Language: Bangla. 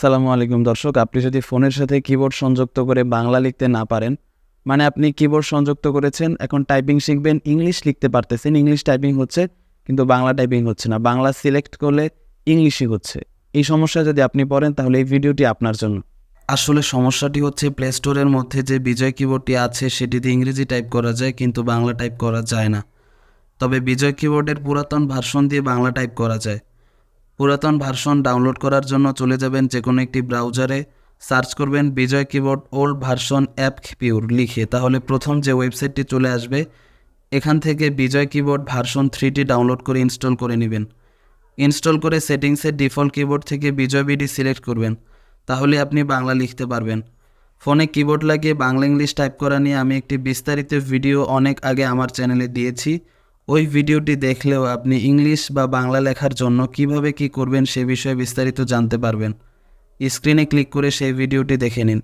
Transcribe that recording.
আসসালামু আলাইকুম দর্শক, আপনি যদি ফোনের সাথে কিবোর্ড সংযুক্ত করে বাংলা লিখতে না পারেন মানে আপনি কিবোর্ড সংযুক্ত করেছেন, এখন টাইপিং শিখবেন ইংলিশ লিখতে পারতেছেন ইংলিশ টাইপিং হচ্ছে, কিন্তু বাংলা টাইপিং হচ্ছে না, বাংলা সিলেক্ট করলে ইংলিশই হচ্ছে। এই সমস্যা যদি আপনি পড়েন, তাহলে এই ভিডিওটি আপনার জন্য। আসলে সমস্যাটি হচ্ছে প্লে স্টোরের মধ্যে যে বিজয় কিবোর্ডটি আছে, সেটিতে ইংরেজি টাইপ করা যায়, কিন্তু বাংলা টাইপ করা যায় না। তবে বিজয় কিবোর্ডের পুরাতন ভার্সন দিয়ে বাংলা টাইপ করা যায়। পুরাতন ভার্সন ডাউনলোড করার জন্য চলে যাবেন যে কোনো একটি ব্রাউজারে, সার্চ করবেন Bijoy keyboard old version app pure লিখে। তাহলে প্রথম যে ওয়েবসাইটটি চলে আসবে, এখান থেকে বিজয় কিবোর্ড ভার্সন থ্রিটি ডাউনলোড করে ইনস্টল করে নেবেন। ইনস্টল করে সেটিংসের ডিফল্ট কিবোর্ড থেকে বিজয় বিডি সিলেক্ট করবেন। তাহলে আপনি বাংলা লিখতে পারবেন। ফোনে কিবোর্ড লাগিয়ে বাংলা ইংলিশ টাইপ করা নিয়ে আমি একটি বিস্তারিত ভিডিও অনেক আগে আমার চ্যানেলে দিয়েছি। ওই ভিডিওটি দেখলেও আপনি ইংলিশ বা বাংলা লেখার জন্য কীভাবে কি করবেন সে বিষয়ে বিস্তারিত জানতে পারবেন। স্ক্রিনে ক্লিক করে সেই ভিডিওটি দেখে নিন।